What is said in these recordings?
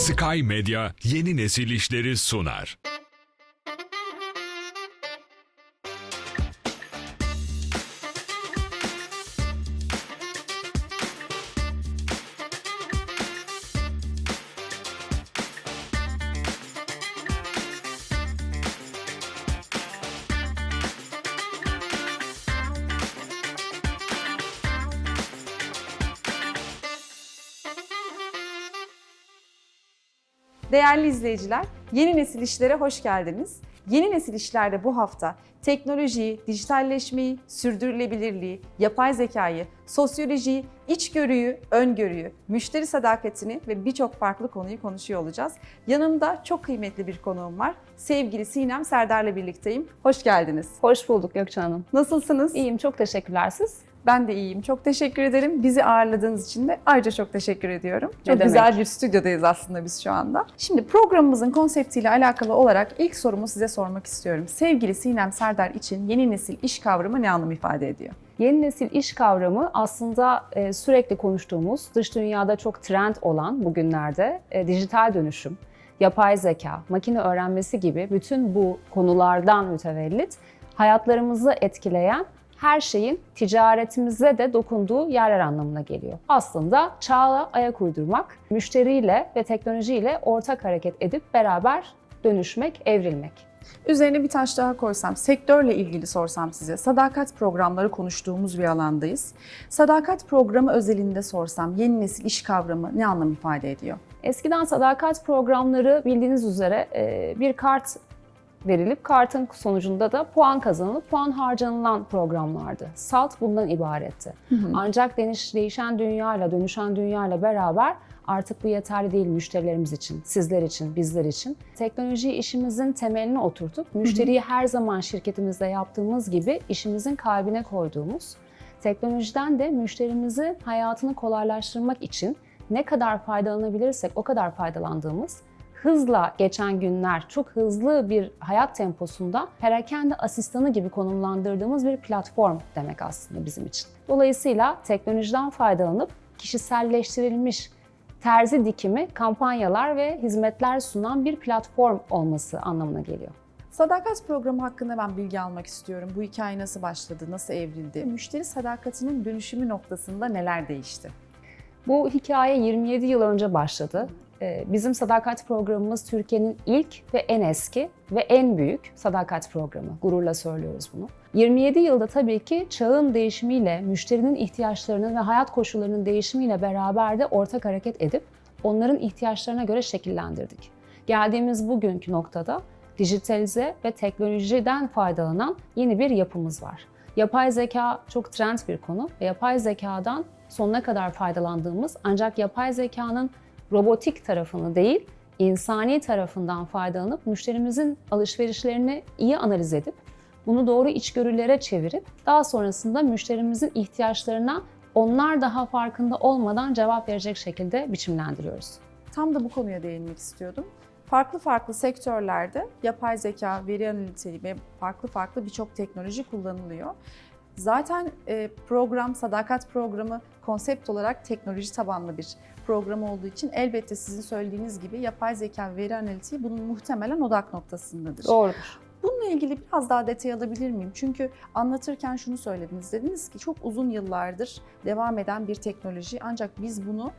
Sky Medya yeni nesil işleri sunar. İzleyiciler, Yeni Nesil İşler'e hoş geldiniz. Yeni Nesil İşler'de bu hafta teknolojiyi, dijitalleşmeyi, sürdürülebilirliği, yapay zekayı, sosyolojiyi, içgörüyü, öngörüyü, müşteri sadakatini ve birçok farklı konuyu konuşuyor olacağız. Yanımda çok kıymetli bir konuğum var. Sevgili Sinem Serdar'la birlikteyim. Hoş geldiniz. Hoş bulduk Gökçe Hanım. Nasılsınız? İyiyim, çok teşekkürler siz. Ben de iyiyim. Çok teşekkür ederim. Bizi ağırladığınız için de ayrıca çok teşekkür ediyorum. Ne Çok demek. güzel bir stüdyodayız aslında biz şu anda. Şimdi programımızın konseptiyle alakalı olarak ilk sorumu size sormak istiyorum. Sevgili Sinem Serdar için yeni nesil iş kavramı ne anlam ifade ediyor? Yeni nesil iş kavramı aslında e, sürekli konuştuğumuz, dış dünyada çok trend olan bugünlerde e, dijital dönüşüm, yapay zeka, makine öğrenmesi gibi bütün bu konulardan mütevellit hayatlarımızı etkileyen her şeyin ticaretimize de dokunduğu yerler anlamına geliyor. Aslında çağa ayak uydurmak, müşteriyle ve teknolojiyle ortak hareket edip beraber dönüşmek, evrilmek. Üzerine bir taş daha koysam, sektörle ilgili sorsam size, sadakat programları konuştuğumuz bir alandayız. Sadakat programı özelinde sorsam, yeni nesil iş kavramı ne anlam ifade ediyor? Eskiden sadakat programları bildiğiniz üzere bir kart verilip kartın sonucunda da puan kazanılıp puan harcanılan programlardı. Salt bundan ibaretti. Ancak deniş, değişen dünyayla, dönüşen dünyayla beraber artık bu yeterli değil müşterilerimiz için, sizler için, bizler için. Teknoloji işimizin temelini oturtup müşteriyi her zaman şirketimizde yaptığımız gibi işimizin kalbine koyduğumuz, teknolojiden de müşterimizin hayatını kolaylaştırmak için ne kadar faydalanabilirsek o kadar faydalandığımız, hızla geçen günler, çok hızlı bir hayat temposunda perakende asistanı gibi konumlandırdığımız bir platform demek aslında bizim için. Dolayısıyla teknolojiden faydalanıp kişiselleştirilmiş terzi dikimi kampanyalar ve hizmetler sunan bir platform olması anlamına geliyor. Sadakat programı hakkında ben bilgi almak istiyorum. Bu hikaye nasıl başladı, nasıl evrildi? Müşteri sadakatinin dönüşümü noktasında neler değişti? Bu hikaye 27 yıl önce başladı. Ee, Bizim sadakat programımız Türkiye'nin ilk ve en eski ve en büyük sadakat programı. Gururla söylüyoruz bunu. 27 yılda tabii ki çağın değişimiyle, müşterinin ihtiyaçlarının ve hayat koşullarının değişimiyle beraber de ortak hareket edip onların ihtiyaçlarına göre şekillendirdik. Geldiğimiz bugünkü noktada dijitalize ve teknolojiden faydalanan yeni bir yapımız var. Yapay zeka çok trend bir konu ve yapay zekadan sonuna kadar faydalandığımız ancak yapay zekanın robotik tarafını değil, insani tarafından faydalanıp müşterimizin alışverişlerini iyi analiz edip bunu doğru içgörülere çevirip daha sonrasında müşterimizin ihtiyaçlarına onlar daha farkında olmadan cevap verecek şekilde biçimlendiriyoruz. Tam da bu konuya değinmek istiyordum. Farklı farklı sektörlerde yapay zeka, veri analitiği ve farklı farklı birçok teknoloji kullanılıyor. Zaten e, program, sadakat programı konsept olarak teknoloji tabanlı bir program olduğu için elbette sizin söylediğiniz gibi yapay zeka ve veri analitiği bunun muhtemelen odak noktasındadır. Doğrudur. Bununla ilgili biraz daha detay alabilir miyim? Çünkü anlatırken şunu söylediniz. Dediniz ki çok uzun yıllardır devam eden bir teknoloji ancak biz bunu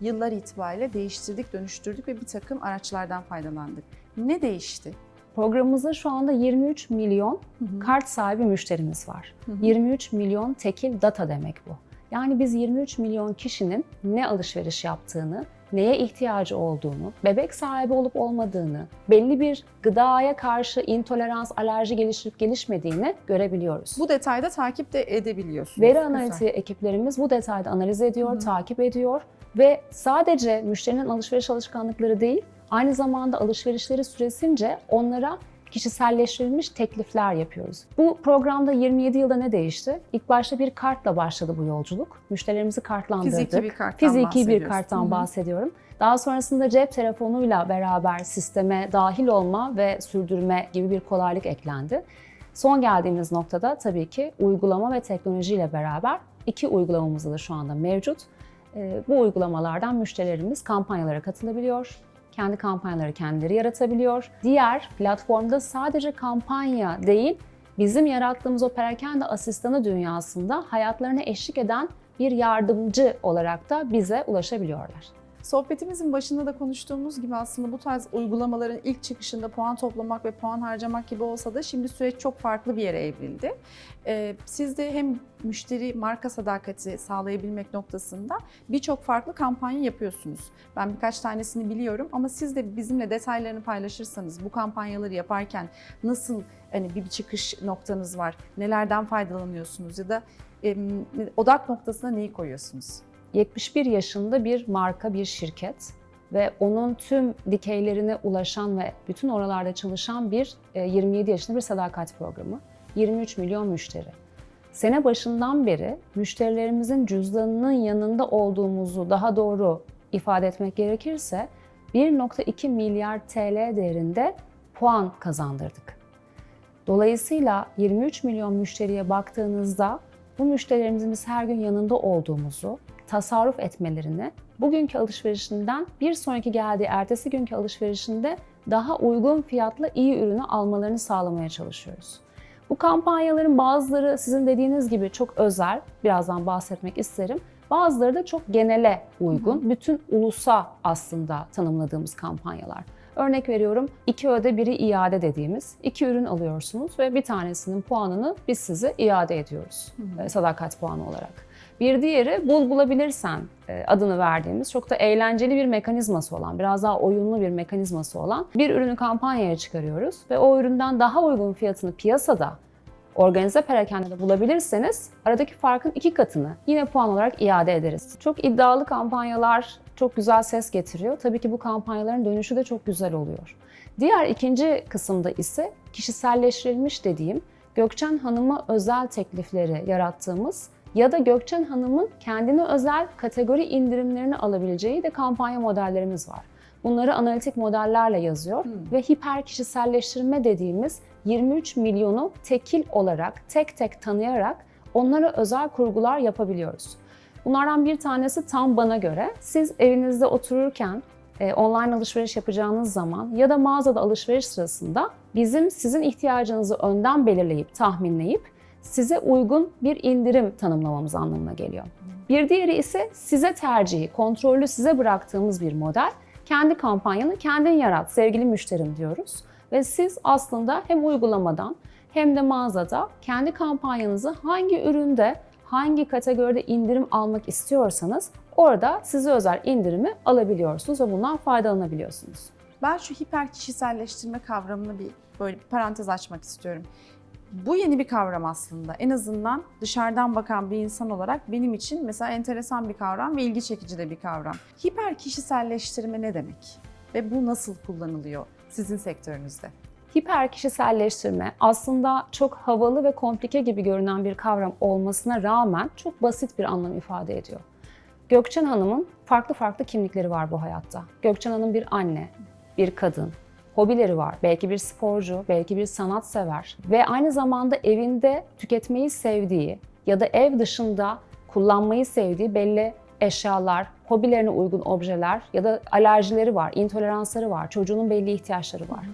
yıllar itibariyle değiştirdik, dönüştürdük ve bir takım araçlardan faydalandık. Ne değişti? Programımızda şu anda 23 milyon kart sahibi müşterimiz var. 23 milyon tekil data demek bu. Yani biz 23 milyon kişinin ne alışveriş yaptığını, neye ihtiyacı olduğunu, bebek sahibi olup olmadığını, belli bir gıdaya karşı intolerans, alerji gelişip gelişmediğini görebiliyoruz. Bu detayda takip de edebiliyorsunuz. Veri Güzel. analitiği ekiplerimiz bu detayda analiz ediyor, takip ediyor ve sadece müşterinin alışveriş alışkanlıkları değil, aynı zamanda alışverişleri süresince onlara kişiselleştirilmiş teklifler yapıyoruz. Bu programda 27 yılda ne değişti? İlk başta bir kartla başladı bu yolculuk. Müşterilerimizi kartlandırdık. Fiziki bir karttan Fiziki bir karttan bahsediyorum. Daha sonrasında cep telefonuyla beraber sisteme dahil olma ve sürdürme gibi bir kolaylık eklendi. Son geldiğimiz noktada tabii ki uygulama ve teknolojiyle beraber iki uygulamamız da şu anda mevcut. Ee, Bu uygulamalardan müşterilerimiz kampanyalara katılabiliyor, kendi kampanyaları kendileri yaratabiliyor. Diğer platformda sadece kampanya değil, bizim yarattığımız o perakende asistanı dünyasında hayatlarına eşlik eden bir yardımcı olarak da bize ulaşabiliyorlar. Sohbetimizin başında da konuştuğumuz gibi aslında bu tarz uygulamaların ilk çıkışında puan toplamak ve puan harcamak gibi olsa da şimdi süreç çok farklı bir yere evrildi. Ee, siz de hem müşteri marka sadakati sağlayabilmek noktasında birçok farklı kampanya yapıyorsunuz. Ben birkaç tanesini biliyorum ama siz de bizimle detaylarını paylaşırsanız bu kampanyaları yaparken nasıl hani bir çıkış noktanız var, nelerden faydalanıyorsunuz ya da em, odak noktasına neyi koyuyorsunuz? 71 yaşında bir marka, bir şirket ve onun tüm dikeylerine ulaşan ve bütün oralarda çalışan bir e, 27 yaşında bir sadakat programı. 23 milyon müşteri. Sene başından beri müşterilerimizin cüzdanının yanında olduğumuzu daha doğru ifade etmek gerekirse 1.2 milyar TL değerinde puan kazandırdık. Dolayısıyla 23 milyon müşteriye baktığınızda bu müşterilerimizin biz her gün yanında olduğumuzu, tasarruf etmelerini, bugünkü alışverişinden bir sonraki geldiği ertesi günkü alışverişinde daha uygun fiyatla iyi ürünü almalarını sağlamaya çalışıyoruz. Bu kampanyaların bazıları sizin dediğiniz gibi çok özel, birazdan bahsetmek isterim. Bazıları da çok genele uygun, bütün ulusa aslında tanımladığımız kampanyalar. Örnek veriyorum, iki öde biri iade dediğimiz iki ürün alıyorsunuz ve bir tanesinin puanını biz size iade ediyoruz e, sadakat puanı olarak. Bir diğeri bul bulabilirsen e, adını verdiğimiz çok da eğlenceli bir mekanizması olan, biraz daha oyunlu bir mekanizması olan bir ürünü kampanyaya çıkarıyoruz ve o üründen daha uygun fiyatını piyasada organize perakendede bulabilirseniz aradaki farkın iki katını yine puan olarak iade ederiz. Çok iddialı kampanyalar çok güzel ses getiriyor. Tabii ki bu kampanyaların dönüşü de çok güzel oluyor. Diğer ikinci kısımda ise kişiselleştirilmiş dediğim Gökçen Hanım'a özel teklifleri yarattığımız ya da Gökçen Hanım'ın kendine özel kategori indirimlerini alabileceği de kampanya modellerimiz var. Bunları analitik modellerle yazıyor ve hiper kişiselleştirme dediğimiz 23 milyonu tekil olarak, tek tek tanıyarak onlara özel kurgular yapabiliyoruz. Bunlardan bir tanesi tam bana göre. Siz evinizde otururken e, online alışveriş yapacağınız zaman ya da mağazada alışveriş sırasında bizim sizin ihtiyacınızı önden belirleyip, tahminleyip size uygun bir indirim tanımlamamız anlamına geliyor. Bir diğeri ise size tercihi, kontrolü size bıraktığımız bir model. Kendi kampanyanı kendin yarat sevgili müşterim diyoruz. Ve siz aslında hem uygulamadan hem de mağazada kendi kampanyanızı hangi üründe, hangi kategoride indirim almak istiyorsanız orada size özel indirimi alabiliyorsunuz ve bundan faydalanabiliyorsunuz. Ben şu hiper kişiselleştirme kavramını bir böyle bir parantez açmak istiyorum. Bu yeni bir kavram aslında. En azından dışarıdan bakan bir insan olarak benim için mesela enteresan bir kavram ve ilgi çekici de bir kavram. Hiper kişiselleştirme ne demek? Ve bu nasıl kullanılıyor sizin sektörünüzde? Hiper kişiselleştirme aslında çok havalı ve komplike gibi görünen bir kavram olmasına rağmen çok basit bir anlam ifade ediyor. Gökçen Hanım'ın farklı farklı kimlikleri var bu hayatta. Gökçen Hanım bir anne, bir kadın, hobileri var. Belki bir sporcu, belki bir sanatsever ve aynı zamanda evinde tüketmeyi sevdiği ya da ev dışında kullanmayı sevdiği belli eşyalar, hobilerine uygun objeler ya da alerjileri var, intoleransları var, çocuğunun belli ihtiyaçları var.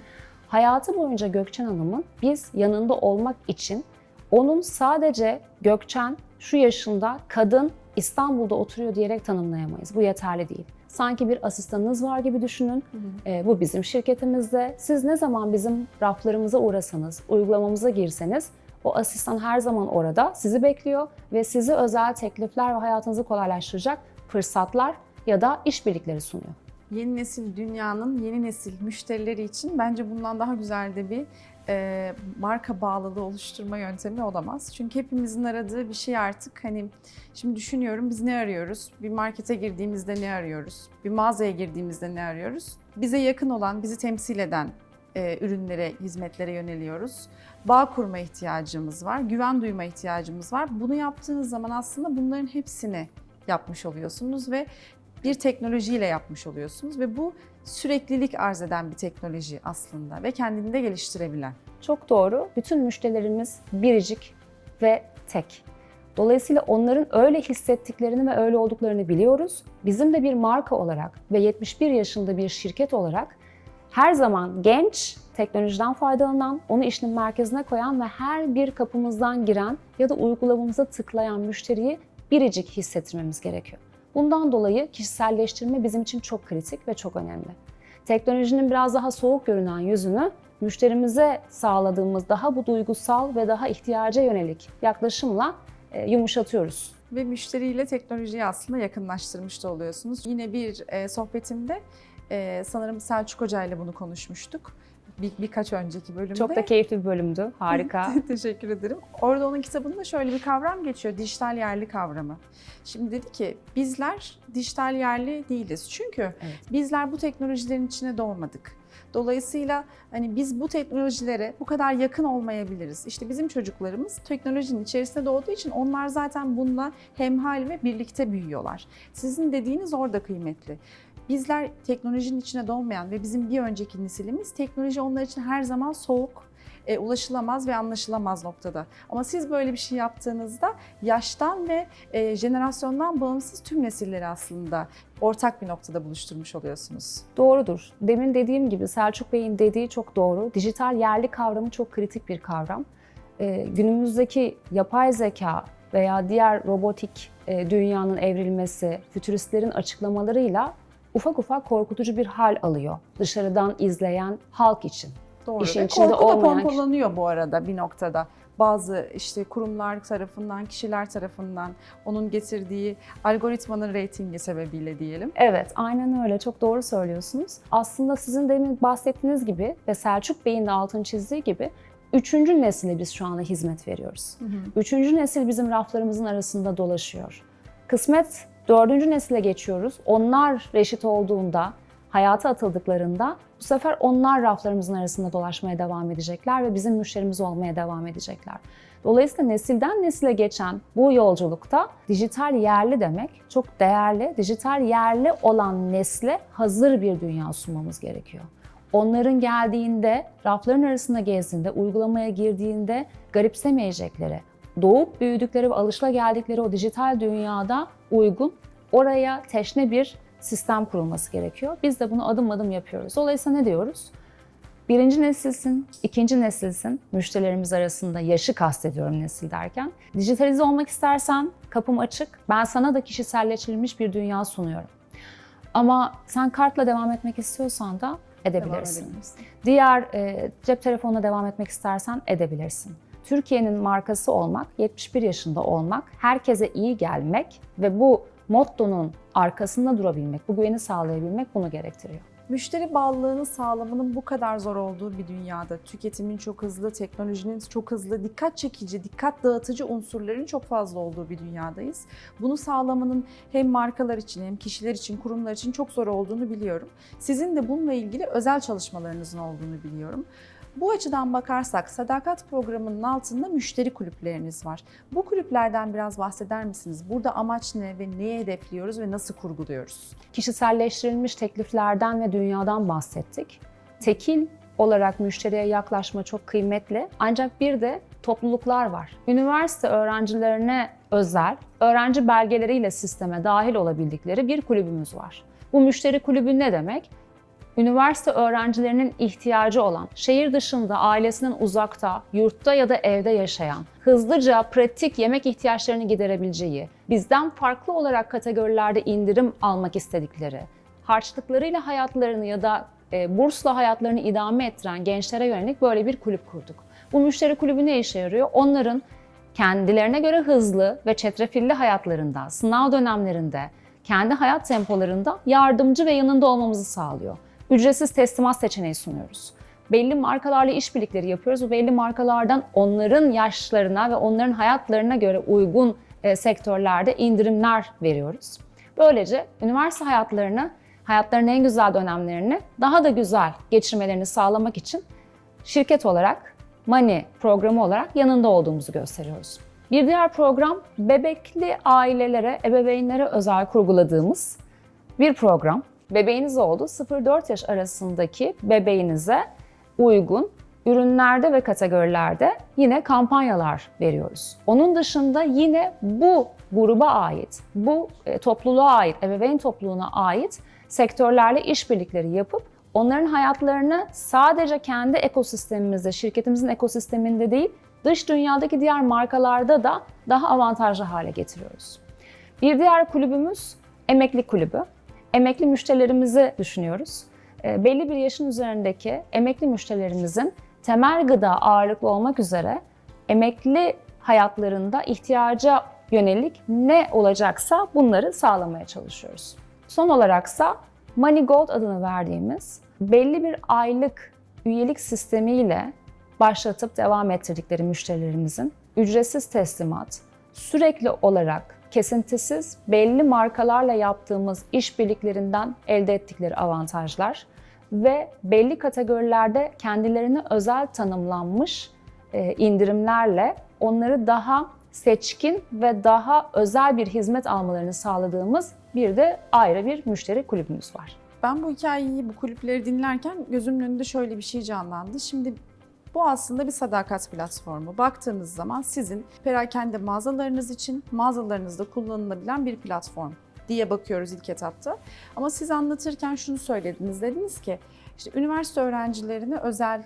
Hayatı boyunca Gökçen Hanım'ın biz yanında olmak için onun sadece Gökçen şu yaşında kadın İstanbul'da oturuyor diyerek tanımlayamayız. Bu yeterli değil. Sanki bir asistanınız var gibi düşünün. Ee, bu bizim şirketimizde. Siz ne zaman bizim raflarımıza uğrasanız, uygulamamıza girseniz o asistan her zaman orada sizi bekliyor ve size özel teklifler ve hayatınızı kolaylaştıracak fırsatlar ya da işbirlikleri sunuyor. Yeni nesil dünyanın yeni nesil müşterileri için bence bundan daha güzel de bir e, marka bağlılığı oluşturma yöntemi olamaz. Çünkü hepimizin aradığı bir şey artık hani şimdi düşünüyorum biz ne arıyoruz? Bir markete girdiğimizde ne arıyoruz? Bir mağazaya girdiğimizde ne arıyoruz? Bize yakın olan, bizi temsil eden e, ürünlere, hizmetlere yöneliyoruz. Bağ kurma ihtiyacımız var, güven duyma ihtiyacımız var. Bunu yaptığınız zaman aslında bunların hepsini yapmış oluyorsunuz ve bir teknolojiyle yapmış oluyorsunuz ve bu süreklilik arz eden bir teknoloji aslında ve kendini de geliştirebilen. Çok doğru. Bütün müşterilerimiz biricik ve tek. Dolayısıyla onların öyle hissettiklerini ve öyle olduklarını biliyoruz. Bizim de bir marka olarak ve 71 yaşında bir şirket olarak her zaman genç, teknolojiden faydalanan, onu işinin merkezine koyan ve her bir kapımızdan giren ya da uygulamamıza tıklayan müşteriyi biricik hissettirmemiz gerekiyor. Bundan dolayı kişiselleştirme bizim için çok kritik ve çok önemli. Teknolojinin biraz daha soğuk görünen yüzünü müşterimize sağladığımız daha bu duygusal ve daha ihtiyaca yönelik yaklaşımla e, yumuşatıyoruz. Ve müşteriyle teknolojiyi aslında yakınlaştırmış da oluyorsunuz. Yine bir e, sohbetimde e, sanırım Selçuk Hoca ile bunu konuşmuştuk. Bir, birkaç önceki bölümde. Çok da keyifli bir bölümdü. Harika. Teşekkür ederim. Orada onun kitabında şöyle bir kavram geçiyor. Dijital yerli kavramı. Şimdi dedi ki bizler dijital yerli değiliz. Çünkü Evet. bizler bu teknolojilerin içine doğmadık. Dolayısıyla hani biz bu teknolojilere bu kadar yakın olmayabiliriz. İşte bizim çocuklarımız teknolojinin içerisinde doğduğu için onlar zaten bununla hemhal ve birlikte büyüyorlar. Sizin dediğiniz orada kıymetli. Bizler teknolojinin içine doğmayan ve bizim bir önceki nesilimiz teknoloji onlar için her zaman soğuk, e, ulaşılamaz ve anlaşılamaz noktada. Ama siz böyle bir şey yaptığınızda yaştan ve e, jenerasyondan bağımsız tüm nesilleri aslında ortak bir noktada buluşturmuş oluyorsunuz. Doğrudur. Demin dediğim gibi Selçuk Bey'in dediği çok doğru. Dijital yerli kavramı çok kritik bir kavram. Ee, günümüzdeki yapay zeka veya diğer robotik e, dünyanın evrilmesi, fütüristlerin açıklamalarıyla ufak ufak korkutucu bir hal alıyor dışarıdan izleyen halk için. Doğru. İşin Ve içinde korku da olmayan- pompalanıyor bu arada bir noktada. Bazı işte kurumlar tarafından, kişiler tarafından onun getirdiği algoritmanın reytingi sebebiyle diyelim. Evet, aynen öyle. Çok doğru söylüyorsunuz. Aslında sizin demin bahsettiğiniz gibi ve Selçuk Bey'in de altını çizdiği gibi üçüncü nesile biz şu anda hizmet veriyoruz. Üçüncü nesil bizim raflarımızın arasında dolaşıyor. Kısmet dördüncü nesile geçiyoruz. Onlar reşit olduğunda, hayata atıldıklarında bu sefer onlar raflarımızın arasında dolaşmaya devam edecekler ve bizim müşterimiz olmaya devam edecekler. Dolayısıyla nesilden nesile geçen bu yolculukta dijital yerli demek çok değerli. Dijital yerli olan nesle hazır bir dünya sunmamız gerekiyor. Onların geldiğinde, rafların arasında gezdiğinde, uygulamaya girdiğinde garipsemeyecekleri, doğup büyüdükleri ve alışılageldikleri o dijital dünyada uygun, oraya teşne bir sistem kurulması gerekiyor. Biz de bunu adım adım yapıyoruz. Dolayısıyla ne diyoruz? Birinci nesilsin, ikinci nesilsin. Müşterilerimiz arasında yaşı kastediyorum nesil derken. Dijitalize olmak istersen kapım açık. Ben sana da kişiselleştirilmiş bir dünya sunuyorum. Ama sen kartla devam etmek istiyorsan da edebilirsin. Diğer e, cep telefonuna devam etmek istersen edebilirsin. Türkiye'nin markası olmak, 71 yaşında olmak, herkese iyi gelmek ve bu mottonun arkasında durabilmek, bu güveni sağlayabilmek bunu gerektiriyor. Müşteri bağlılığını sağlamanın bu kadar zor olduğu bir dünyada, tüketimin çok hızlı, teknolojinin çok hızlı, dikkat çekici, dikkat dağıtıcı unsurların çok fazla olduğu bir dünyadayız. Bunu sağlamanın hem markalar için hem kişiler için, kurumlar için çok zor olduğunu biliyorum. Sizin de bununla ilgili özel çalışmalarınızın olduğunu biliyorum. Bu açıdan bakarsak Sadakat programının altında müşteri kulüpleriniz var. Bu kulüplerden biraz bahseder misiniz? Burada amaç ne ve neye hedefliyoruz ve nasıl kurguluyoruz? Kişiselleştirilmiş tekliflerden ve dünyadan bahsettik. Tekil olarak müşteriye yaklaşma çok kıymetli. Ancak bir de topluluklar var. Üniversite öğrencilerine özel, öğrenci belgeleriyle sisteme dahil olabildikleri bir kulübümüz var. Bu müşteri kulübü ne demek? Üniversite öğrencilerinin ihtiyacı olan, şehir dışında ailesinden uzakta, yurtta ya da evde yaşayan, hızlıca pratik yemek ihtiyaçlarını giderebileceği, bizden farklı olarak kategorilerde indirim almak istedikleri, harçlıklarıyla hayatlarını ya da e, bursla hayatlarını idame ettiren gençlere yönelik böyle bir kulüp kurduk. Bu müşteri kulübü ne işe yarıyor? Onların kendilerine göre hızlı ve çetrefilli hayatlarında, sınav dönemlerinde, kendi hayat tempolarında yardımcı ve yanında olmamızı sağlıyor. Ücretsiz teslimat seçeneği sunuyoruz. Belli markalarla işbirlikleri yapıyoruz. Bu belli markalardan onların yaşlarına ve onların hayatlarına göre uygun e, sektörlerde indirimler veriyoruz. Böylece üniversite hayatlarını, hayatlarının en güzel dönemlerini daha da güzel geçirmelerini sağlamak için şirket olarak, Money programı olarak yanında olduğumuzu gösteriyoruz. Bir diğer program bebekli ailelere, ebeveynlere özel kurguladığımız bir program. Bebeğiniz oldu. 0-4 yaş arasındaki bebeğinize uygun ürünlerde ve kategorilerde yine kampanyalar veriyoruz. Onun dışında yine bu gruba ait, bu e, topluluğa ait, ebeveyn topluluğuna ait sektörlerle işbirlikleri yapıp onların hayatlarını sadece kendi ekosistemimizde, şirketimizin ekosisteminde değil, dış dünyadaki diğer markalarda da daha avantajlı hale getiriyoruz. Bir diğer kulübümüz emekli kulübü. Emekli müşterilerimizi düşünüyoruz. E, belli bir yaşın üzerindeki emekli müşterilerimizin temel gıda ağırlıklı olmak üzere emekli hayatlarında ihtiyaca yönelik ne olacaksa bunları sağlamaya çalışıyoruz. Son olaraksa Money Gold adını verdiğimiz belli bir aylık üyelik sistemiyle başlatıp devam ettirdikleri müşterilerimizin ücretsiz teslimat, sürekli olarak kesintisiz belli markalarla yaptığımız işbirliklerinden elde ettikleri avantajlar ve belli kategorilerde kendilerine özel tanımlanmış e, indirimlerle onları daha seçkin ve daha özel bir hizmet almalarını sağladığımız bir de ayrı bir müşteri kulübümüz var. Ben bu hikayeyi, bu kulüpleri dinlerken gözümün önünde şöyle bir şey canlandı. Şimdi bu aslında bir sadakat platformu. Baktığınız zaman sizin perakende mağazalarınız için mağazalarınızda kullanılabilen bir platform diye bakıyoruz ilk etapta. Ama siz anlatırken şunu söylediniz. Dediniz ki işte üniversite öğrencilerine özel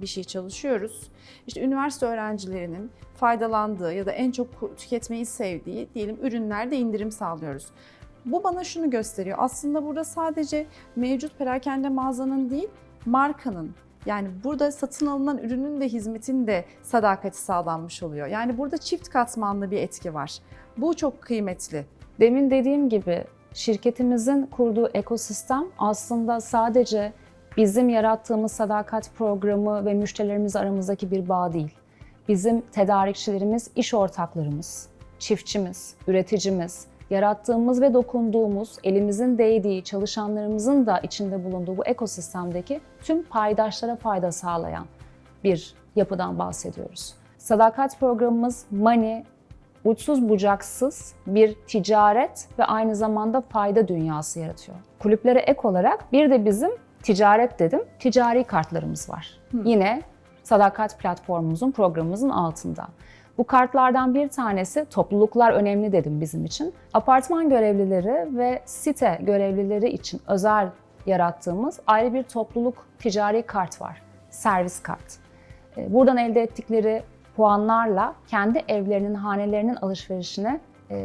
bir şey çalışıyoruz. İşte üniversite öğrencilerinin faydalandığı ya da en çok tüketmeyi sevdiği diyelim ürünlerde indirim sağlıyoruz. Bu bana şunu gösteriyor. Aslında burada sadece mevcut perakende mağazanın değil, markanın yani burada satın alınan ürünün ve hizmetin de sadakati sağlanmış oluyor. Yani burada çift katmanlı bir etki var. Bu çok kıymetli. Demin dediğim gibi şirketimizin kurduğu ekosistem aslında sadece bizim yarattığımız sadakat programı ve müşterilerimiz aramızdaki bir bağ değil. Bizim tedarikçilerimiz, iş ortaklarımız, çiftçimiz, üreticimiz, yarattığımız ve dokunduğumuz, elimizin değdiği, çalışanlarımızın da içinde bulunduğu bu ekosistemdeki tüm paydaşlara fayda sağlayan bir yapıdan bahsediyoruz. Sadakat programımız Money, uçsuz bucaksız bir ticaret ve aynı zamanda fayda dünyası yaratıyor. Kulüplere ek olarak bir de bizim ticaret dedim, ticari kartlarımız var. Yine Sadakat platformumuzun, programımızın altında. Bu kartlardan bir tanesi topluluklar önemli dedim bizim için. Apartman görevlileri ve site görevlileri için özel yarattığımız ayrı bir topluluk ticari kart var. Servis kart. E, Buradan elde ettikleri puanlarla kendi evlerinin, hanelerinin alışverişine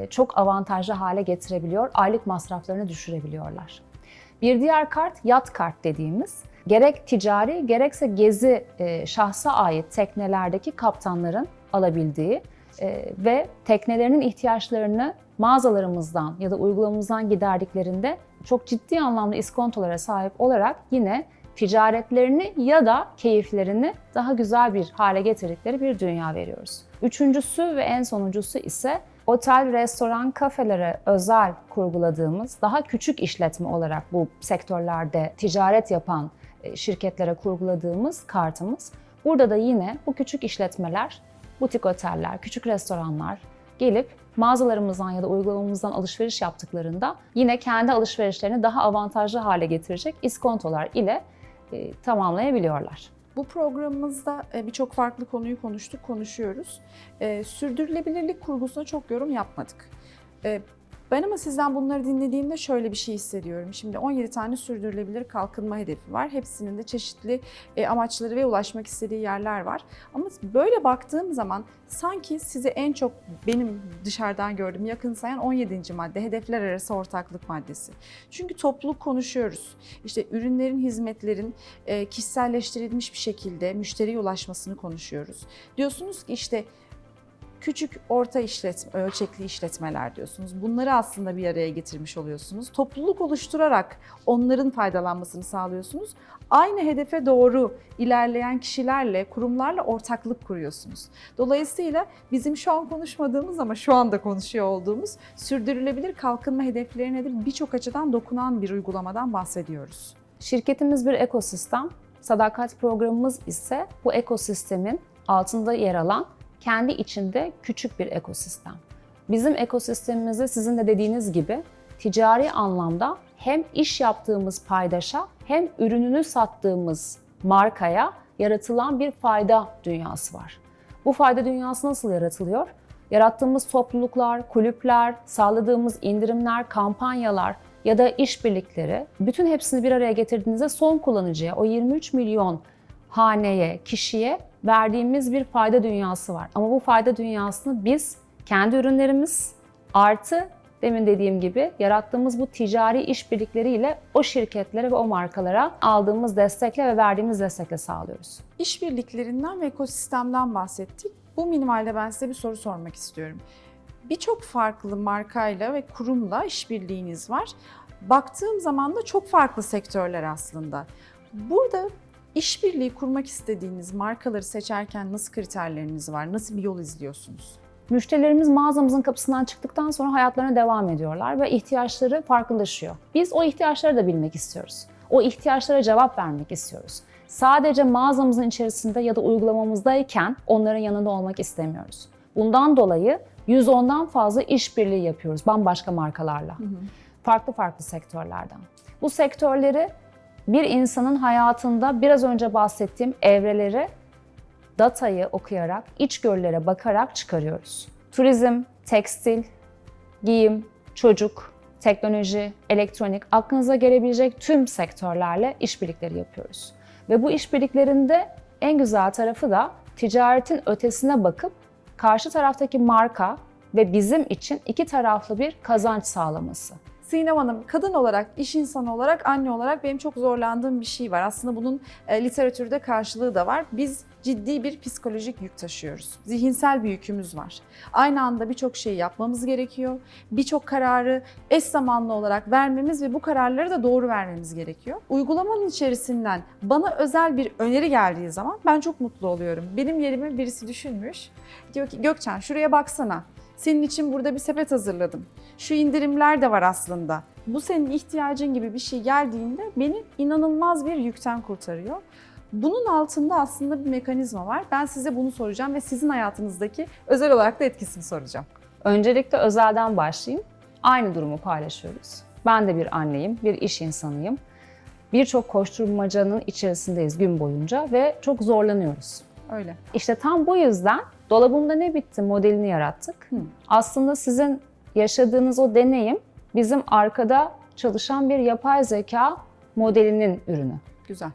çok avantajlı hale getirebiliyor, aylık masraflarını düşürebiliyorlar. Bir diğer kart yat kart dediğimiz gerek ticari gerekse gezi e, şahsa ait teknelerdeki kaptanların alabildiği e, ve teknelerinin ihtiyaçlarını mağazalarımızdan ya da uygulamamızdan giderdiklerinde çok ciddi anlamda iskontolara sahip olarak yine ticaretlerini ya da keyiflerini daha güzel bir hale getirdikleri bir dünya veriyoruz. Üçüncüsü ve en sonuncusu ise otel, restoran, kafelere özel kurguladığımız daha küçük işletme olarak bu sektörlerde ticaret yapan şirketlere kurguladığımız kartımız. Burada da yine bu küçük işletmeler, butik oteller, küçük restoranlar gelip mağazalarımızdan ya da uygulamamızdan alışveriş yaptıklarında yine kendi alışverişlerini daha avantajlı hale getirecek iskontolar ile e, tamamlayabiliyorlar. Bu programımızda e, birçok farklı konuyu konuştuk, konuşuyoruz. E, Sürdürülebilirlik kurgusuna çok yorum yapmadık. Ben ama sizden bunları dinlediğimde şöyle bir şey hissediyorum. Şimdi 17 tane sürdürülebilir kalkınma hedefi var. Hepsinin de çeşitli e, amaçları ve ulaşmak istediği yerler var. Ama böyle baktığım zaman sanki sizi en çok benim dışarıdan gördüğüm yakınsayan 17. madde hedefler arası ortaklık maddesi. Çünkü topluluk konuşuyoruz. İşte ürünlerin, hizmetlerin e, kişiselleştirilmiş bir şekilde müşteriye ulaşmasını konuşuyoruz. Diyorsunuz ki işte küçük orta işletme, ölçekli işletmeler diyorsunuz. Bunları aslında bir araya getirmiş oluyorsunuz. Topluluk oluşturarak onların faydalanmasını sağlıyorsunuz. Aynı hedefe doğru ilerleyen kişilerle, kurumlarla ortaklık kuruyorsunuz. Dolayısıyla bizim şu an konuşmadığımız ama şu anda konuşuyor olduğumuz sürdürülebilir kalkınma hedeflerine de birçok açıdan dokunan bir uygulamadan bahsediyoruz. Şirketimiz bir ekosistem, sadakat programımız ise bu ekosistemin altında yer alan kendi içinde küçük bir ekosistem. Bizim ekosistemimizde sizin de dediğiniz gibi ticari anlamda hem iş yaptığımız paydaşa hem ürününü sattığımız markaya yaratılan bir fayda dünyası var. Bu fayda dünyası nasıl yaratılıyor? Yarattığımız topluluklar, kulüpler, sağladığımız indirimler, kampanyalar ya da işbirlikleri bütün hepsini bir araya getirdiğinizde son kullanıcıya, o 23 milyon haneye, kişiye verdiğimiz bir fayda dünyası var. Ama bu fayda dünyasını biz kendi ürünlerimiz artı demin dediğim gibi yarattığımız bu ticari işbirlikleriyle o şirketlere ve o markalara aldığımız destekle ve verdiğimiz destekle sağlıyoruz. İşbirliklerinden ve ekosistemden bahsettik. Bu minimalde ben size bir soru sormak istiyorum. Birçok farklı markayla ve kurumla işbirliğiniz var. Baktığım zaman da çok farklı sektörler aslında. Burada işbirliği kurmak istediğiniz markaları seçerken nasıl kriterleriniz var? Nasıl bir yol izliyorsunuz? Müşterilerimiz mağazamızın kapısından çıktıktan sonra hayatlarına devam ediyorlar ve ihtiyaçları farklılaşıyor. Biz o ihtiyaçları da bilmek istiyoruz. O ihtiyaçlara cevap vermek istiyoruz. Sadece mağazamızın içerisinde ya da uygulamamızdayken onların yanında olmak istemiyoruz. Bundan dolayı 110'dan fazla işbirliği yapıyoruz bambaşka markalarla. Farklı farklı sektörlerden. Bu sektörleri bir insanın hayatında biraz önce bahsettiğim evreleri datayı okuyarak, içgörülere bakarak çıkarıyoruz. Turizm, tekstil, giyim, çocuk, teknoloji, elektronik, aklınıza gelebilecek tüm sektörlerle işbirlikleri yapıyoruz. Ve bu işbirliklerinde en güzel tarafı da ticaretin ötesine bakıp karşı taraftaki marka ve bizim için iki taraflı bir kazanç sağlaması. Sinem Hanım, kadın olarak, iş insanı olarak, anne olarak benim çok zorlandığım bir şey var. Aslında bunun e, literatürde karşılığı da var. Biz ciddi bir psikolojik yük taşıyoruz. Zihinsel bir yükümüz var. Aynı anda birçok şeyi yapmamız gerekiyor. Birçok kararı eş zamanlı olarak vermemiz ve bu kararları da doğru vermemiz gerekiyor. Uygulamanın içerisinden bana özel bir öneri geldiği zaman ben çok mutlu oluyorum. Benim yerime birisi düşünmüş. Diyor ki Gökçen şuraya baksana. Senin için burada bir sepet hazırladım. Şu indirimler de var aslında. Bu senin ihtiyacın gibi bir şey geldiğinde beni inanılmaz bir yükten kurtarıyor. Bunun altında aslında bir mekanizma var. Ben size bunu soracağım ve sizin hayatınızdaki özel olarak da etkisini soracağım. Öncelikle özelden başlayayım. Aynı durumu paylaşıyoruz. Ben de bir anneyim, bir iş insanıyım. Birçok koşturmacanın içerisindeyiz gün boyunca ve çok zorlanıyoruz. Öyle. İşte tam bu yüzden dolabımda ne bitti modelini yarattık. Hı. Aslında sizin yaşadığınız o deneyim bizim arkada çalışan bir yapay zeka modelinin ürünü. Güzel.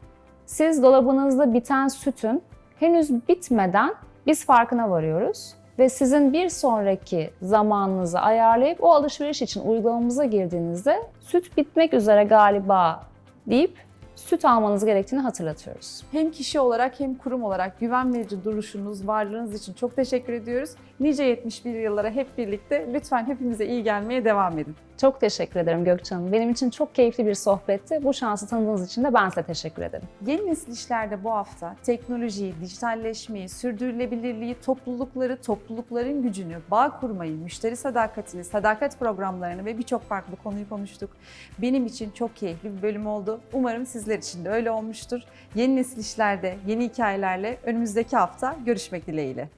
Siz dolabınızda biten sütün henüz bitmeden biz farkına varıyoruz ve sizin bir sonraki zamanınızı ayarlayıp o alışveriş için uygulamamıza girdiğinizde süt bitmek üzere galiba deyip süt almanız gerektiğini hatırlatıyoruz. Hem kişi olarak hem kurum olarak güven verici duruşunuz, varlığınız için çok teşekkür ediyoruz. Nice 71 yıllara hep birlikte lütfen hepimize iyi gelmeye devam edin. Çok teşekkür ederim Gökçe Hanım. Benim için çok keyifli bir sohbetti. Bu şansı tanıdığınız için de ben size teşekkür ederim. Yeni nesil işlerde bu hafta teknolojiyi, dijitalleşmeyi, sürdürülebilirliği, toplulukları, toplulukların gücünü, bağ kurmayı, müşteri sadakatini, sadakat programlarını ve birçok farklı konuyu konuştuk. Benim için çok keyifli bir bölüm oldu. Umarım sizler için de öyle olmuştur. Yeni nesil işlerde, yeni hikayelerle önümüzdeki hafta görüşmek dileğiyle.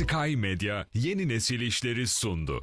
Sky Medya yeni nesil işleri sundu.